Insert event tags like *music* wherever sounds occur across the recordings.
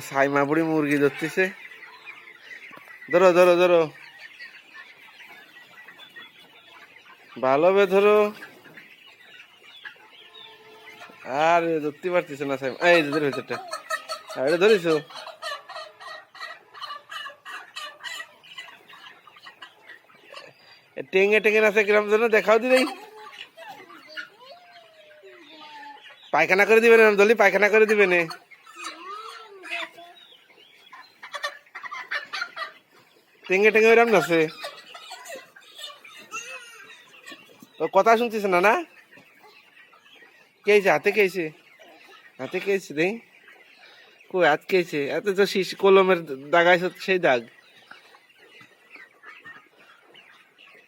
সাইমা বুড়ি মুরগি ধরতেছে। ধরো ধরো ধরো। ভালো বে ধরো। আর, ধরতে পারতেছে না সাইমা। এই ধরে এটা এটা ধরিস টেঙ্গে টেঙ্গে নাচে কিরম জন্য দেখাও দি দেই পায়খানা করে দিবেন দলি পায়খানা করে দিবেন টেঙ্গে টেঙ্গে ওইরকম নাচে ও কথা শুনছিস না না? কেছে হাতে কেছে হাতে কেছে দেই? কই, হাত কেছে এত তো শীষ কলমের দাগাইছে সেই দাগ।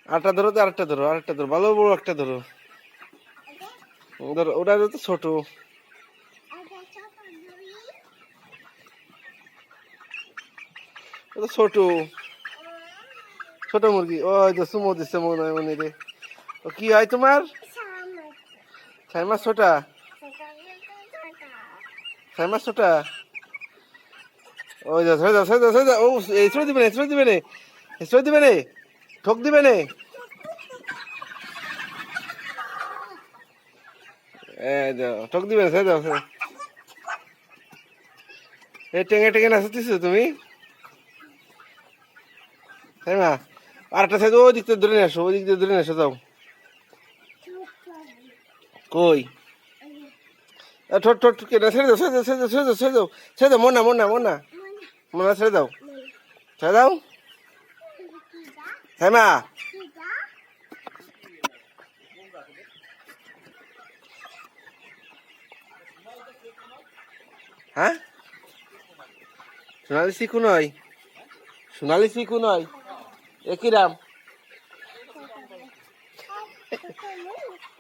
আরেকটা ধরো তো, আরেকটা ধরো আরেকটা ধরো। ভালো বড় একটা ধরো। ধরো, ওটা তো ছোট। ছোট। ছোট মুরগি। ওই তো সুমো দিচ্ছে মনে হয় মনে রে। ও, কি হয় তোমার? ছয় মাস ছোটা। ছয় মাস ছোটা। ওই যা, ছেড়ে দাও ছেড়ে দাও ছেড়ে দাও। ও ছেড়ে দিবে না, ছেড়ে দিবে না। ছেড়ে দিবে না। ঠক দিবে না। ঠক দিবে না দাও। এই টেঙে টেঙে নাচতেছো তুমি? তাই না আরেকটা সাইড ওই দিক থেকে ধরে নিয়ে আসো, ওই দিক থেকে ধরে নিয়ে আসো, যাও। কই? ছেড়ে দাও ছেড়ে দাও ছেড়ে দাও ছেড়ে দাও ছেড়ে দাও মনা মনা মনা। মনা, ছেড়ে দাও। ছেড়ে দাও। হ্যাঁ মা হ্যাঁ? সোনালি শিখু নয়। সোনালি শিখু নয়। একই রাম *laughs* *laughs* *laughs*